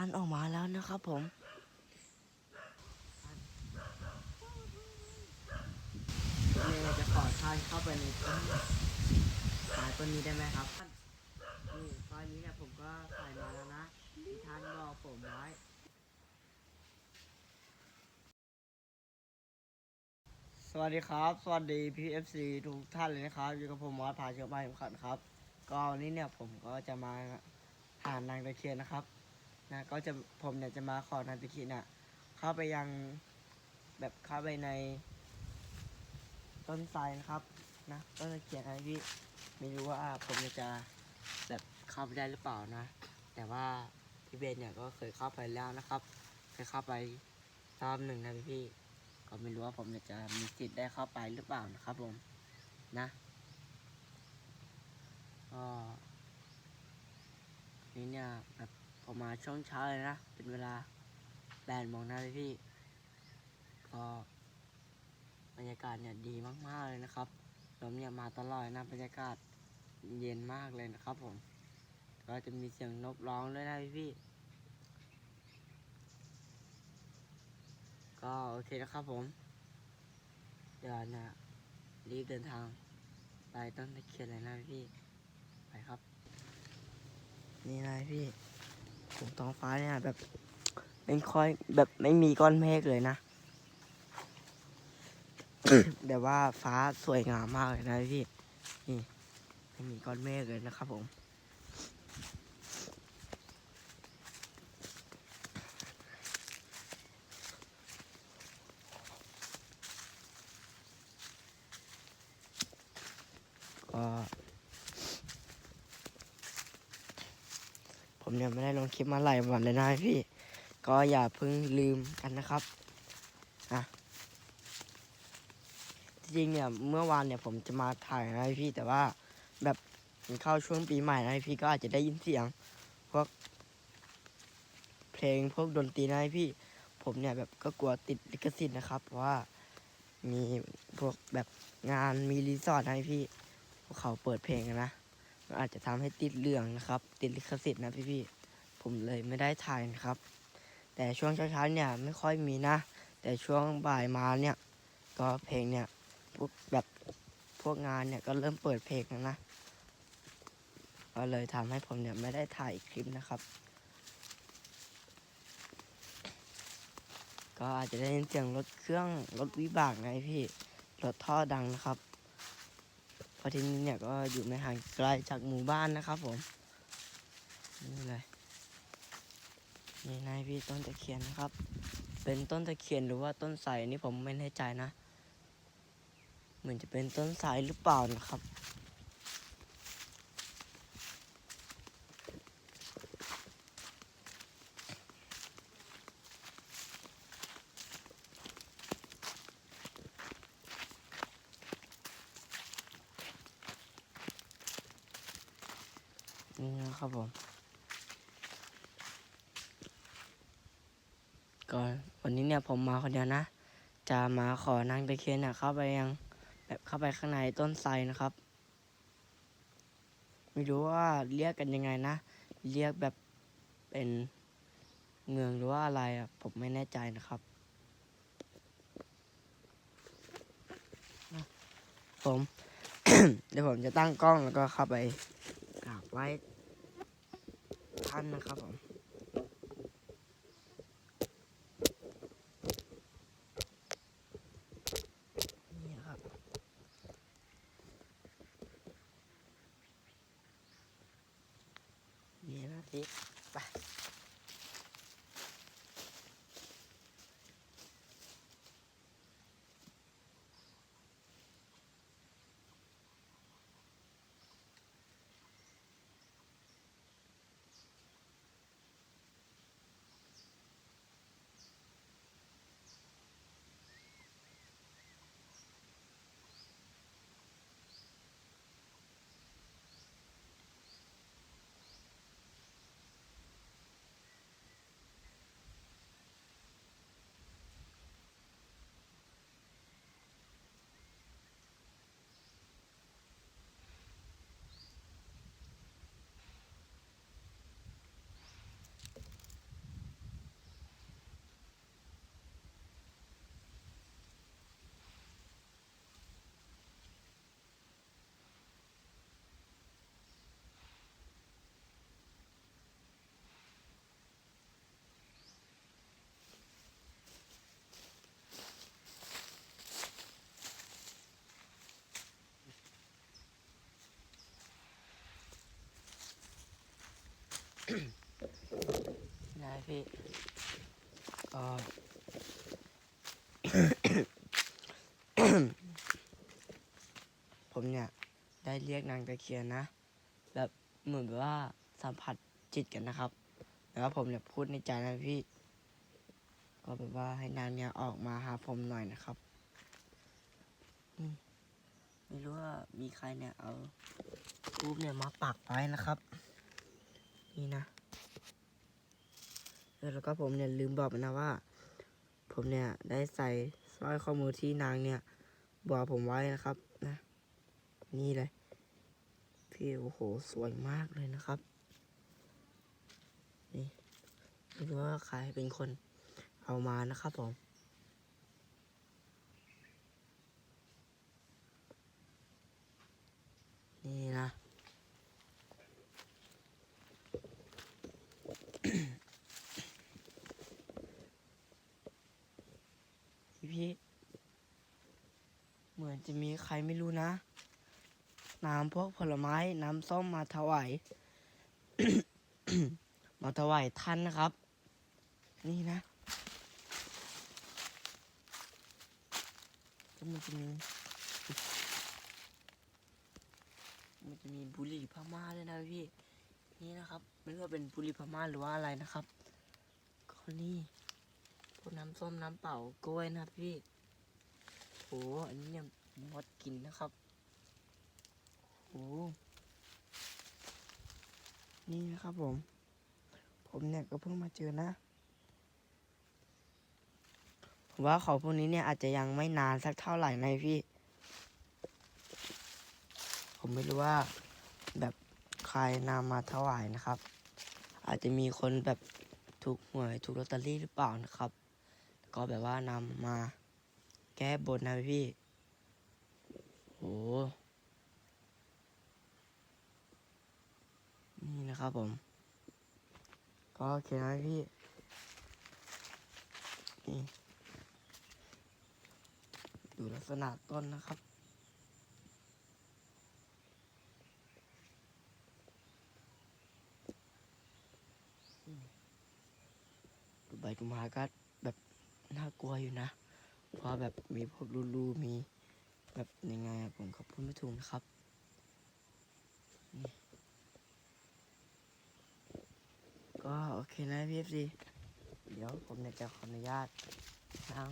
านออกมาแล้วนะครับผมเนี่ยจะขอทานเข้าไปในต้นสายต้นนี้ได้ไหมครับนี่ตอนนี้เนี่ยผมก็ใส่มาแล้วนะที่ท่านบอกผมไว้สวัสดีครับ สวัสดี PFC ทุกท่านเลยนะครับอยู่กับผมมอสพาเชื้อบ้านขันครับ ก็วันนี้เนี่ยผมก็จะมาหานางตะเคียนนะครับ นะก็จะผมเนี่ยจะมาขอนาตะเคียนเนี่ยเข้าไปยังแบบเข้าไปใน ต้นไทรนะครับนะต้นตะเคียนนะพี่ไม่รู้ว่าผมจะแบบเข้าไปได้หรือเปล่านะ แต่ว่าพี่เบนเนี่ยก็เคยเข้าไปแล้วนะครับเคยเข้าไปรอบหนึ่งนะพี่พี่ก็ไม่รู้ว่าผมจะมีสิทธิ์ได้เข้าไปหรือเปล่านะครับผมนะก็นี่เนี่ยแบบ ผมมาช่วงเช้าเลยนะ เป็นเวลาแปดโมงนะพี่พี่ ก็บรรยากาศเนี่ยดีมากๆเลยนะครับลมเนี่ยมาตลอดนะบรรยากาศเย็นมากเลยนะครับผม ก็จะมีเสียงนกร้องด้วยนะพี่ก็โอเคนะครับผม เดี๋ยวนี่ยรีบเดินทางไปต้นตะเคียนเลยนะพี่ ไปครับ นี่นายพี่ ผมท้องฟ้าเนี่ยแบบไม่ค่อยแบบไม่มีก้อนเมฆเลยนะ แต่ว่าฟ้าสวยงามมากเลยนะพี่ นี่ไม่มีก้อนเมฆเลยนะครับผม ก็ ผมเนี่ยไม่ได้ลงคลิปมาหลายวันเลยนะพี่ ก็อย่าเพิ่งลืมกันนะครับอะจริงเนี่ยเมื่อวานเนี่ยผมจะมาถ่ายนะพี่แต่ว่าแบบมันเข้าช่วงปีใหม่นะพี่ก็อาจจะได้ยินเสียงพวกเพลงพวกดนตรีนะพี่ ผมเนี่ยแบบก็กลัวติดลิขสิทธิ์นะครับเพราะว่ามีพวกแบบงานมีรีสอร์ทนะพี่พวกเขาเปิดเพลงกันนะ อาจจะทำให้ติดเหลืองนะครับ ติดลิขสิทธิ์นะพี่ๆผมเลยไม่ได้ถ่ายนะครับ แต่ช่วงเช้าๆเนี่ยไม่ค่อยมีนะ แต่ช่วงบ่ายมาเนี่ย ก็เพลงเนี่ยพวกแบบพวกงานเนี่ยก็เริ่มเปิดเพลงนะก็เลยทำให้ผมเนี่ยไม่ได้ถ่ายคลิปนะครับ ก็อาจจะได้ยินเสียงรถเครื่องรถวิบากไงพี่รถท่อดังนะครับ เพราะที่นี่เนี่ยก็อยู่ไม่ห่างไกลจากหมู่บ้านนะครับผม นี่เลยนี่นายพี่ต้นตะเคียนนะครับ เป็นต้นตะเคียนหรือว่าต้นไทรนี่ผมไม่แน่ใจนะ เหมือนจะเป็นต้นไทรหรือเปล่านะครับ นี่นะครับผมก็วันนี้เนี่ยผมมาคนเดียวนะ จะมาขอนางตะเคียนเนี่ยเข้าไปยังแบบเข้าไปข้างในต้นไทรนะครับ ไม่รู้ว่าเรียกกันยังไงนะ เรียกแบบเป็นเมืองหรือว่าอะไรอะผมไม่แน่ใจนะครับ ผม เดี๋ยวผมจะตั้งกล้องแล้วก็เข้าไป ไว้ท่านนะครับผม นะพี่ผมเนี่ย ได้เรียกนางตะเคียนนะ แบบเหมือนแบบว่าสัมผัสจิตกันนะครับแล้วผมเนี่ยพูดในใจนะพี่ ก็แบบว่าให้นางเนี่ยออกมาหาผมหน่อยนะครับไม่รู้ว่ามีใครเนี่ยเอารูปเนี่ยมาปักไว้นะครับ นี่นะแล้วก็ผมเนี่ยลืมบอกนะว่า ผมเนี่ยได้ใส่สร้อยข้อมือที่นางเนี่ย บอกผมไว้นะครับนะ นี่เลย พี่โอ้โหสวยมากเลยนะครับ นี่ไม่รู้ว่าใครเป็นคนเอามานะครับผมนี่นะ พี่เหมือนจะมีใครไม่รู้นะน้ำพวกผลไม้น้ำส้มมาถวาย มาถวายท่านนะครับ นี่นะก็มันจะมีมันจะมีบุหรี่พม่าด้วยนะพี่ นี่นะครับ ไม่รู้ว่าเป็นบุหรี่พม่าหรือว่าอะไรนะครับก็นี่ พวกน้ำส้มน้ำเปล่ากล้วยนะครับพี่โหอันนี้เนี่ยมดกินนะครับโหนี่นะครับผม ผมเนี่ยก็เพิ่งมาเจอนะผมว่าของพวกนี้เนี่ยอาจจะยังไม่นานสักเท่าไหร่นะพี่ ผมไม่รู้ว่าแบบใครนำมาถวายนะครับ อาจจะมีคนแบบถูกหวยถูกลอตเตอรี่หรือเปล่านะครับ ก็แบบว่านำมาแก้บนนะพี่โอ้นี่นะครับผม ก็โอเคนะพี่ นี่ ดูลักษณะต้นนะครับ ดูใบดูไม้ก็แบบ น่ากลัวอยู่นะเพราะแบบมีพวกรูๆมีแบบยังไงผมก็พูดไม่ถูกนะครับก็โอเคนะพี่เอฟซีเดี๋ยวผมเนี่ยจะขออนุญาตนั่ง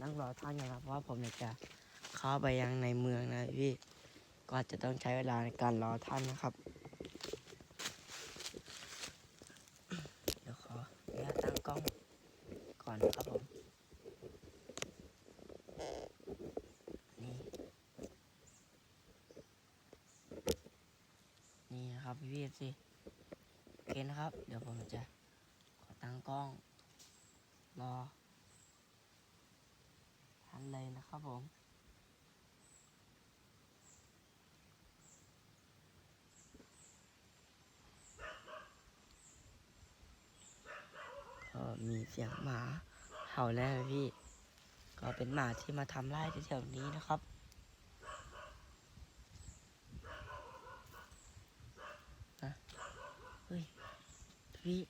นั่งรอท่านกันครับเพราะว่าผมเนี่ยจะเข้าไปยังในเมืองนะพี่ก็จะต้องใช้เวลาในการรอท่านนะครับ เดี๋ยวขออนุญาตตั้งกล้องก่อนนะครับผม นี่ นี่นะครับพี่พี่ สิโอเคนะครับ เดี๋ยวผมจะขอตั้งกล้อง รอทันเลยนะครับผมก็มีเสียงหมาเห่าแล้วนะพี่ ก็เป็นหมาที่มาทำไร่แถวนี้นะครับนะเฮ้ย พี่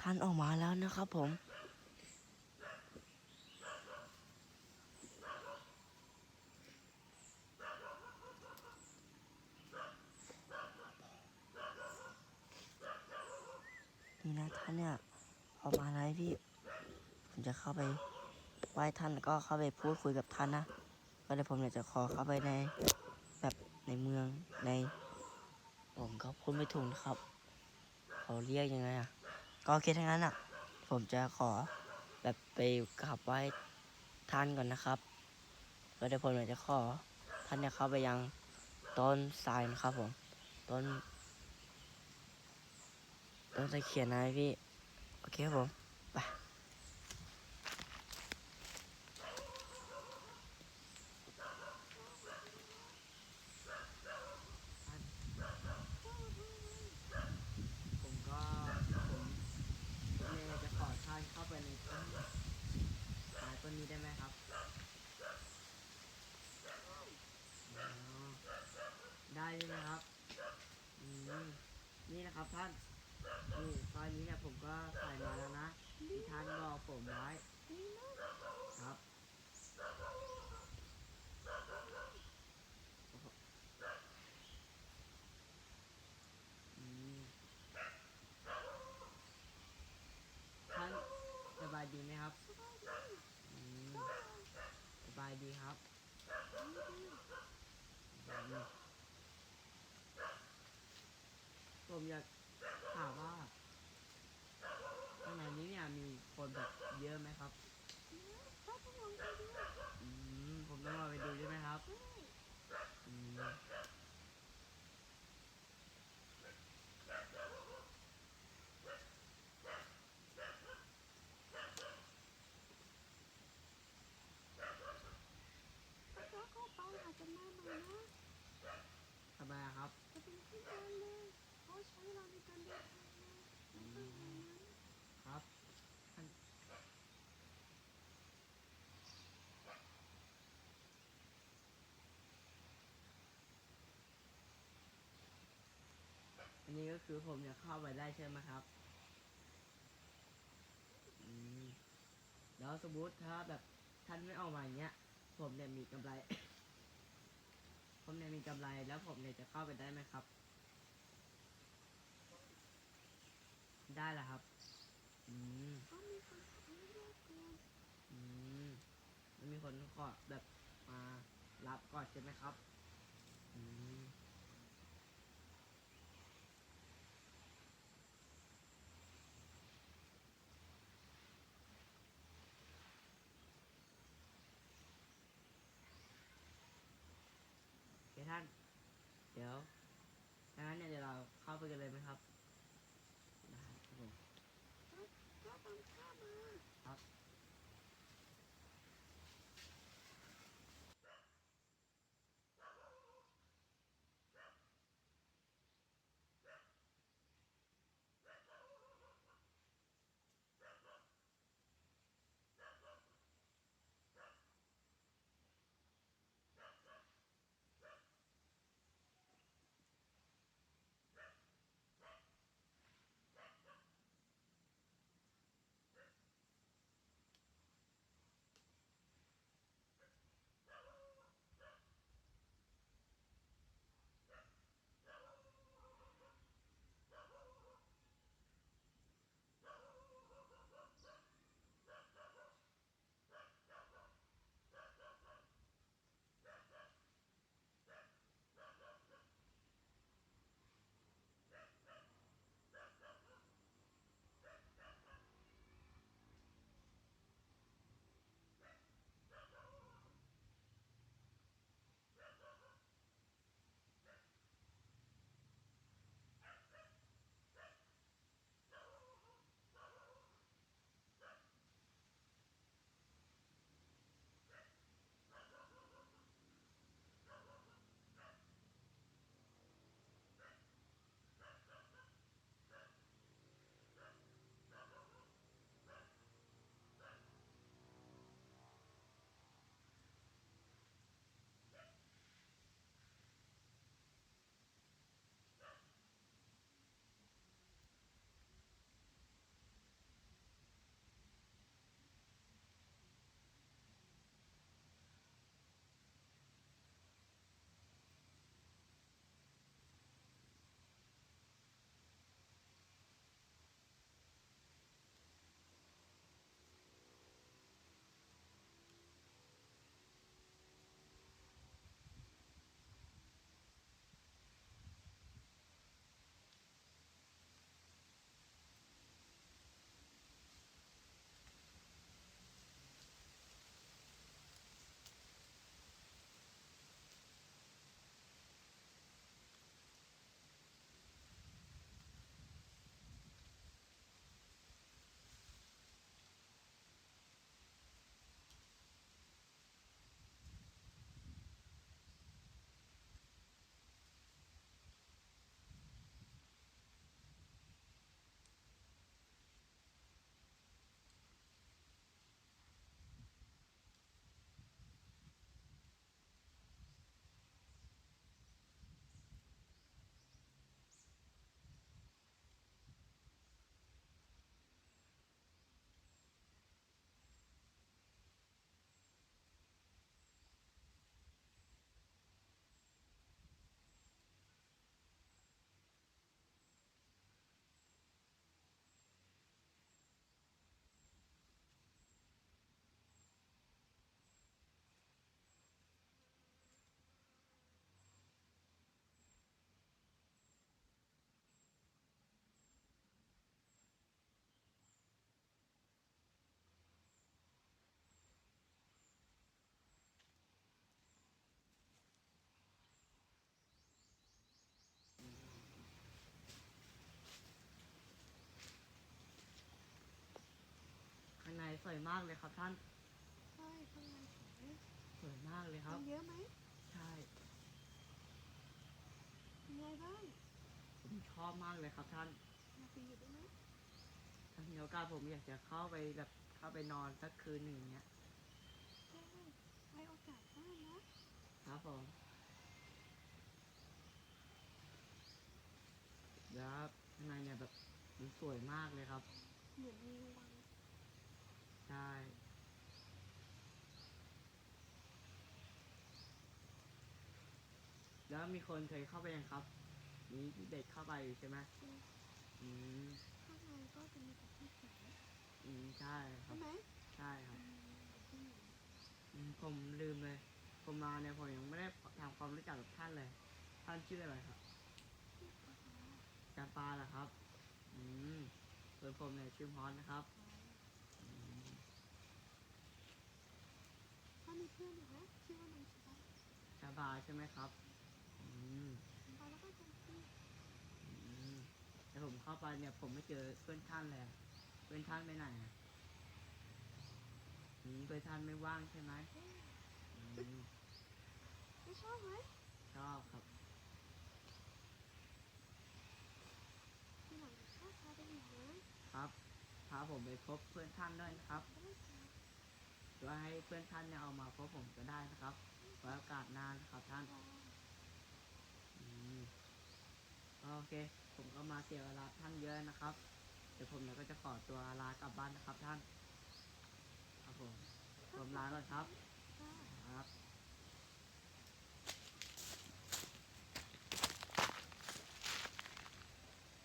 ท่านออกมาแล้วนะครับผม นี่นะท่านเนี่ยออกมาแล้วพี่ ผมจะเข้าไปไหว้ท่านแล้วก็เข้าไปพูดคุยกับท่านนะ ก็เลยผมอยากจะขอเข้าไปในแบบในเมืองใน ผมก็พูดไม่ถูกนะครับ เขาเรียกยังไงอะ ก็โอเคทั้งนั้นอะ ผมจะขอแบบไปกราบไหว้ท่านก่อนนะครับก็เดี๋ยวผมอยากจะขอท่านเนี่ยเข้าไปยังต้นทรายนะครับผม ต้น ต้นตะเคียนนะพี่ โอเคครับผมก็ผมเนี่ยจะขอท่านเข้าไปในต้นไม้ต้นนี้ได้ไหมครับอ๋อได้ใช่ไหมครับ นี่นะครับท่าน นี่ตอนนี้เนี่ยผมก็ใส่มาแล้วนะที่ท่านบอกผมไว้ ดีมาก ครับ อืมท่านสบายดีไหมครับ สบายดี อืมสบาย ดีครับดีดีอืมผมอยากถามว่าข้างในนี้เนี่ยมีคนแบบเยอะไหมครับนะถ้าต้องลองไปดูอืมผมต้องรอไปดูใช่ไหมครับใช่อืม ถ้าเจ้าเข้าไปอาจจะมาใหม่นะ ทำ ไมอะครับจะเป็นขึ้นเดินเลยเพราะใช้เวลาในการเดินทางนะแล้วก็อย่างนั้นครับท่านอันนี้ก็คือผมจะเข้าไปได้ใช่ไหมครับ อืม แล้วสมมติถ้าแบบท่านไม่ออกมาอย่างเงี้ย ผมเนี่ยมีกำไร ผมเนี่ยมีกำไรแล้วผมเนี่ยจะเข้าไปได้ไหมครับ ได้แหละครับ อืมก็มีคนขับรถแยกก่อนอืมแล้วมีคนขอแบบมารับก่อนใช่ไหมครับ อืมโอเคท่าน เดี๋ยวดังนั้นเนี่ยเดี๋ยวเราเข้าไปกันเลยไหมครับ วยมากเลยครับท่านใช่ข้างในสวยสวยมากเลยคครับนเยอะไหมใช่เป็นไงบ้างผมชอบมากเลยครับท่านอยากไปอยู่ด้วยไหมถ้ามีโอกาสผมอยากจะเข้าไปแบบเข้าไปนอนสักคืนหนึ่งเนี้ยได้ไว้โอกาสหน้านะครับผมแล้วข้างในเนี่ยแบบมันสวยมากเลยครับ เหมือนมีวัง ใช่แล้วมีคนเคยเข้าไปยังครับ มีเด็กเข้าไปอยู่ใช่ไหมอืมข้างในก็จะมีแต่ที่สวยอืมใช่ครัใช่บ ไหมใช่ครับอืมเดี๋ยวที่หนูอืมผมลืมเลย ผมมาเนี่ยผมยังไม่ได้ทำความรู้จักกับท่านเลย ท่านชื่ออะไรครับที่ปะคะจำปาเหรอครับ อืมส่วนผมเนี่ยชื่อมอสนะครับอืม ถ้า มีเพื่อนอยู่นะชื่อว่าน้องชิบะจำปาใช่ไหมครับ อืมชิบะแล้วก็จันทีอืมแต่ผมเข้าไปเนี่ย ผมไม่เจอเพื่อนท่านเลยอะเพื่อนท่านไปไหนอะอืมเพื่อนท่านไม่ว่างใช่ไหมอืมไม่ชอบไหมชอบครับ ทีหลังชอบพาไปอีกนะครับ พาผมไปพบเพื่อนท่านด้วยนะครับ ได้ค่ะ หรือให้เพื่อนท่านเนี่ยเอามาพบผมก็ได้นะครับไว้โอกาสหน้านะครับท่านอืมโอเค ผมก็มาเสียเวลาท่านเยอะนะครับ เดี๋ยวผมเนี่ยก็จะขอตัวลากลับบ้านนะครับท่านครับผมผมลาก่อนครับครับ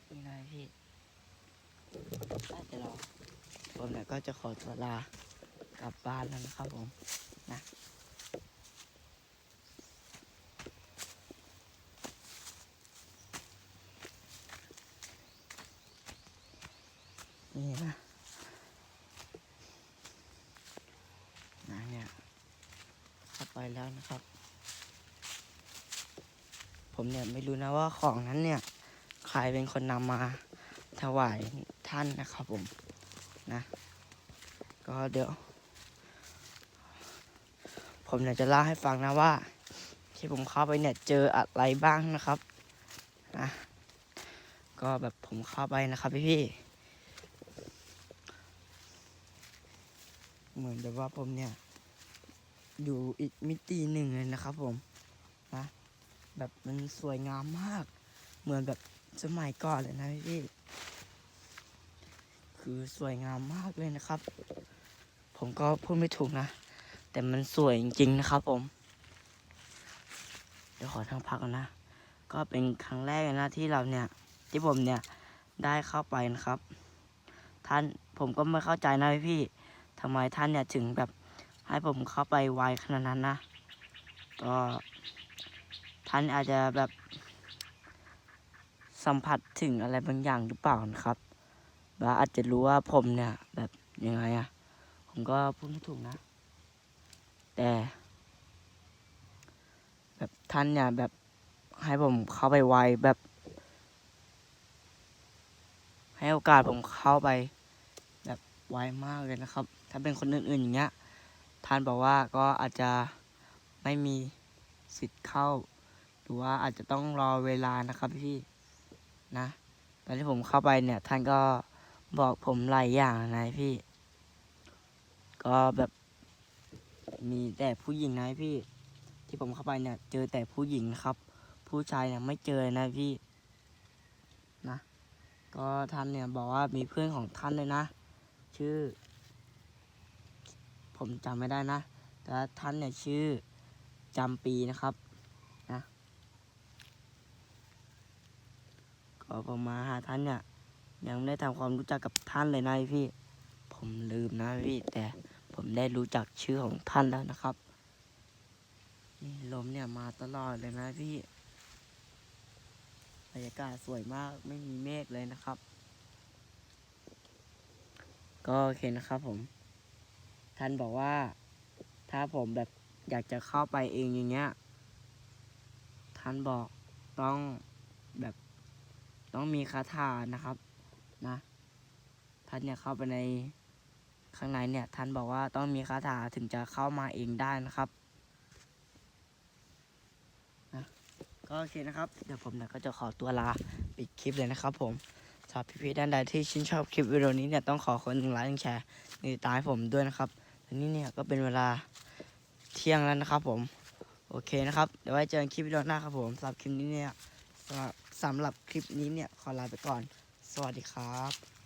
เป็นไงพี่ได้เดี๋ยวเราผมเนี่ยก็จะขอตัวลา กลับบ้านแล้วนะครับผมนะนี่นะนะเนี่ยข้าไปแล้วนะครับ ผมเนี่ยไม่รู้นะว่าของนั้นเนี่ย ใครเป็นคนนำมาถวายท่านนะครับผมนะ ก็เดี๋ยว ผมเนี่ยจะเล่าให้ฟังนะว่า ที่ผมเข้าไปเนี่ยเจออะไรบ้างนะครับนะก็แบบผมเข้าไปนะครับพี่พี่เหมือนแบบว่าผมเนี่ย อยู่อีกมิติหนึ่งเลยนะครับ ผมนะแบบมันสวยงามมาก เหมือนแบบสมัยก่อนเลยนะพี่พี่คือสวยงามมากเลยนะครับ ผมก็พูดไม่ถูกนะ แต่มันสวยจริงๆนะครับผม เดี๋ยวขอทางพักนะ ก็เป็นครั้งแรกนะที่เราเนี่ย ที่ผมเนี่ยได้เข้าไปนะครับ ท่านผมก็ไม่เข้าใจนะพี่พี่ทำไมท่านเนี่ยถึงแบบให้ผมเข้าไปไวขนาดนั้นนะ ก็ท่านอาจจะแบบ สัมผัสถึงอะไรบางอย่างหรือเปล่านะครับว่าอาจจะรู้ว่าผมเนี่ย แบบยังไงอะผมก็พูดไม่ถูกนะ แต่ แบบท่านเนี่ยแบบให้ผมเข้าไปไวแบบ ให้โอกาสผมเข้าไป แบบไวมากเลยนะครับ ถ้าเป็นคนอื่นๆอย่างเงี้ยท่านบอกว่าก็อาจจะไม่มีสิทธิ์เข้า หรือว่าอาจจะต้องรอเวลานะครับพี่นะตอนที่ผมเข้าไปเนี่ย ท่านก็บอกผมหลายอย่างนะพี่ ก็แบบ มีแต่ผู้หญิงนะพี่ ที่ผมเข้าไปเนี่ย เจอแต่ผู้หญิงครับ ผู้ชายเนี่ยไม่เจอนะพี่นะก็ท่านเนี่ยบอกว่ามีเพื่อนของท่านเลยนะ ชื่อ ผมจำไม่ได้นะแต่ท่านเนี่ยชื่อจำปีนะครับนะก็ผมมาหาท่านเนี่ยยังไม่ได้ทำความรู้จักกับท่านเลยนะพี่ ผมลืมนะพี่แต่ ผมได้รู้จักชื่อของท่านแล้วนะครับ นี่ลมเนี่ยมาตลอดเลยนะพี่บรรยากาศสวยมากไม่มีเมฆเลยนะครับ ก็โอเคนะครับผม ท่านบอกว่า ถ้าผมแบบอยากจะเข้าไปเองอย่างเงี้ย ท่านบอกต้องแบบต้องมีคาถานะครับ นะ ท่านเนี่ยเข้าไปใน ข้างในเนี่ยท่านบอกว่าต้องมีคาถาถึงจะเข้ามาเองได้นะครับนะก็โอเคนะครับ เดี๋ยวผมเนี่ยก็จะขอตัวลาปิดคลิปเลยนะครับผมสำหรับพี่ๆด้านใดที่ชื่นชอบคลิปวิดีโอนี้เนี่ยต้องขอคนหนึ่งไลค์หนึ่งแชร์หนึ่งตามให้ผมด้วยนะครับและนี่เนี่ยก็เป็นเวลาเที่ยงแล้วนะครับผม โอเคนะครับ เดี๋ยวไว้เจอกันคลิปวิดีโอหน้าครับผมสำหรับคลิปนี้เนี่ยสำหรับสำหรับคลิปนี้เนี่ยขอลาไปก่อน สวัสดีครับ